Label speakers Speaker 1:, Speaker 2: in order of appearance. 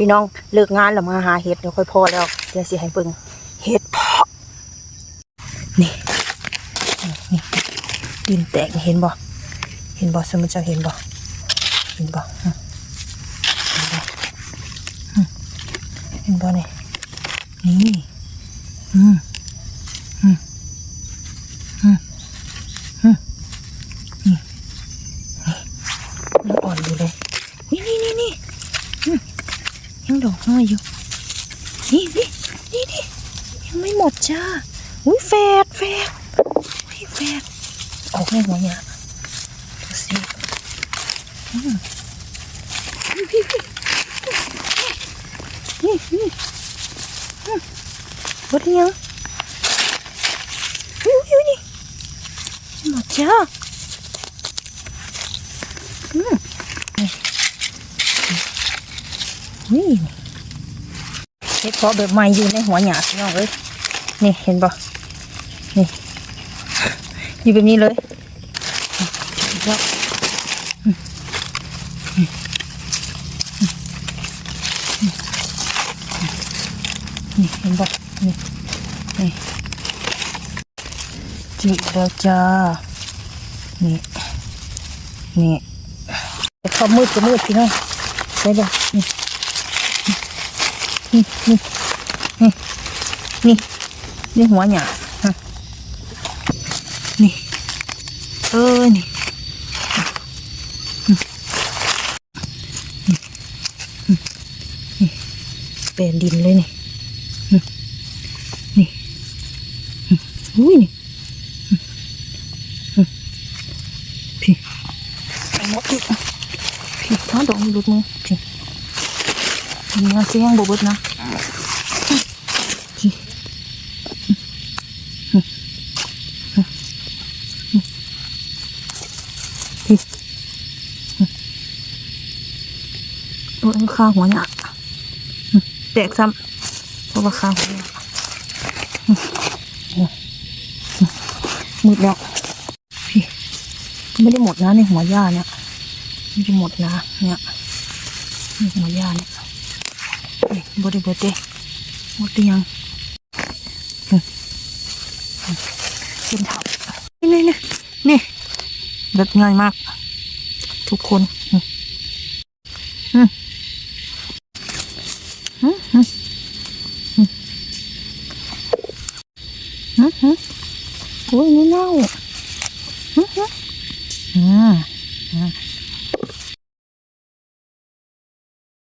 Speaker 1: พี่น้องเลิกงานแล้วมาหาเห็ดเดี๋ยวค่อยพอแล้วเดี๋ยวสิให้เบิ่งเห็ดเพาะนี่นี่นี่ดินแตกเห็นบ่เห็นบ่สมมุติเจ้าเห็นบ่เห็นบ่เห็นบ่เนบ่นี่นี่อืมอืมอืมนี่นี่ยังอ่อนอยู่เลยนี่นี่นี่นี่ ยังดอกน้อยอยู่นี่นี่นี่นี่ยังไม่หมดจ้าอุ้ยแฝดแฝดอุ้ยแฝดออกในหัวเนี่ยดูสิอืมนี่นี่หมดยังอุ้ยอุ้ยนี่หมดจ้าอืม นี่เห็ดเพาะแบบใหม่อยู่ในหัวหยาพี่น้องเอ้ยนี่เห็นปะนี่อยู่แบบนี้เลยนี่อืมอืมอืมอืมอืมนี่เห็นปะนี่นี่จิกแล้วจ้า นี่ นี่เขามืดก็มืดพี่น้องใช่ปะนี่ นี่นี่นี่นี่นี่หัวหยาฮะนี่ เออ นี่อืมอืมอืมนี่เป็นดินเลยนี่ นี่ อุ้ยนี่พี่ไปหมดอีกพี่ท้าดอกมันหลุดมือพี่ นื้อเสียงบบิดนะโอ้ยข้าหัวหยาแตกซ้ำเพราะว่าข้าหัวยามืดแล้วพี่ไม่ได้หมดนะในหัวหญ้าเนี่ยไม่ได้หมดนะเนี่ยในหัวหญ้าเนี่ย มบริเบิดเด้หมดยังเป็นถับนี่นี่นี่เด็ดง่ายมาก ทุกคนโอ้ยนี่เน่าอืมอืม